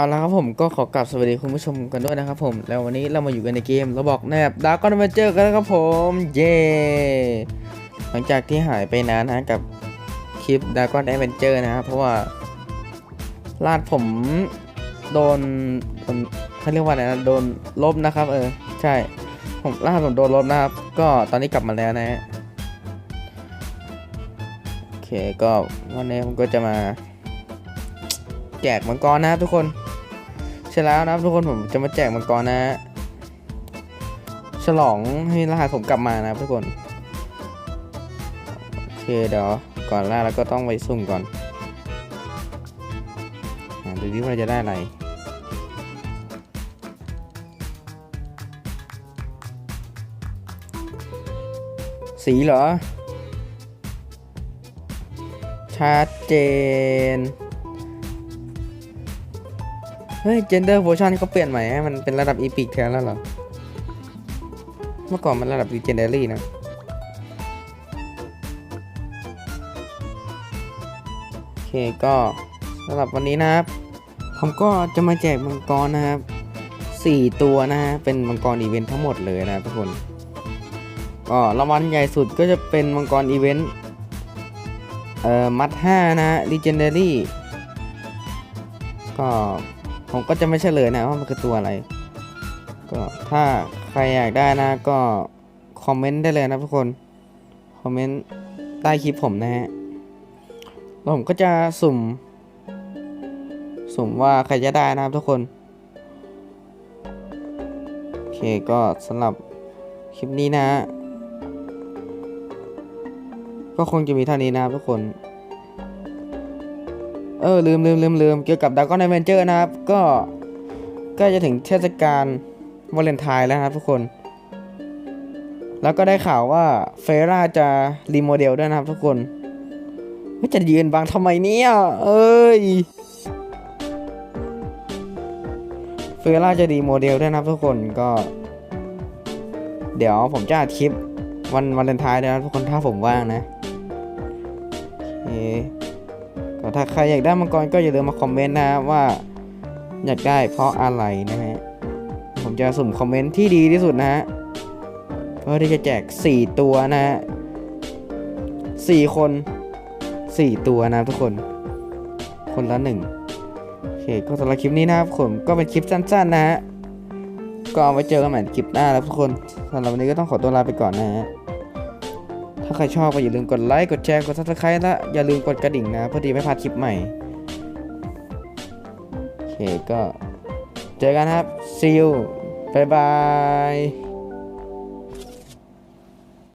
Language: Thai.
เอาละครับผมก็ขอกลับสวัสดีคุณผู้ชมกันด้วยนะครับผมแล้ววันนี้เรามาอยู่กันในเกมเราบอกแนบดาร์กอนมาเจอร์กันแล้วครับผมเย้หลังจากที่หายไปนานนะกับคลิปดาร์กอนแอดเวนเจอร์นะครับเพราะว่าลาดผมโดนโดนเขาเรียกว่าอะไรนะโดนลบนะครับ เออใช่ผมลาดผมโดนลบนะครับ ก็ตอนนี้กลับมาแล้วนะฮะโอเคก็วันนี้ผมก็จะมาแจกมังกรนะครับทุกคน ใช่แล้วนะครับทุกคนผมจะมาแจกมังกรนะฮะฉลองให้รหัสผมกลับมานะครับทุกคน โอเคเดี๋ยวก่อนล่าแล้วก็ต้องไปสุ่มก่อนอดูดิว่าจะได้อะไรสีเหรอชัดเจน เฮ้ย gender version เขาเปลี่ยนใหม่ให้มันเป็นระดับ epic แทนแล้วเหรอ เมื่อก่อนมันระดับ legendary นะโอเคก็สำหรับวันนี้นะครับ ผมก็จะมาแจกมังกรนะครับ 4 ตัวนะฮะ เป็นมังกรอีเวนต์ทั้งหมดเลยนะทุกคนก็รางวัลใหญ่สุดก็จะเป็นมังกรอีเวนต์เอ่อ มัด 5นะฮะ legendary ก็ ผมก็จะไม่เฉลยนะว่ามันคือตัวอะไร ก็ถ้าใครอยากได้นะก็คอมเมนต์ได้เลยนะทุกคน คอมเมนต์ใต้คลิปผมนะฮะแล้วผมก็จะสุ่ม สุ่มว่าใครจะได้นะครับทุกคน โอเคก็สำหรับคลิปนี้นะฮะก็คงจะมีเท่านี้นะครับทุกคน เออลืมลืมลืมลืมเกี่ยวกับด a กอน a อเวนเจอร์นะครับ ก็ใกล้จะถึงเทศกาลวาเลนไทน์แล้วนะครับทุกคน แล้วก็ได้ข่าวว่าเฟร่าจะรีโมเดลด้วยนะครับทุกคนว่จะยืนบังทำไมเนี่ย เอ้ยเฟร่าจะรีโมเดลด้วยนะครับทุกคนก็ เดี๋ยวผมจะอัดคลิปวันวาเลนไทน์ด้วยนะครับทุกคนถ้าผมว่างนะโอเค ก็ถ้าใครอยากได้มังกรก็อย่าลืมมาคอมเมนต์นะว่า อยากได้เพราะอะไรนะฮะ ผมจะสุ่มคอมเมนต์ที่ดีที่สุดนะฮะ เพื่อที่จะแจก 4 ตัวนะฮะ4คน 4 ตัวนะทุกคน คนละ1โอเคก็สำหรับคลิปนี้นะครับผมก็เป็นคลิปสั้นๆนะฮะ ก็เอาไว้เจอกันใหม่คลิปหน้าแล้วทุกคนสำหรับวันนี้ก็ต้องขอตัวลาไปก่อนนะฮะ ถ้าใครชอบก็อย่าลืมกดไลค์ กดแชร์ กดซับสไคร b e และอย่าลืมกดกระดิ่งนะเพื่อที่ไม่พลาดคลิปใหม่ โอเคก็ เจอกันครับ see you บ๊ายบาย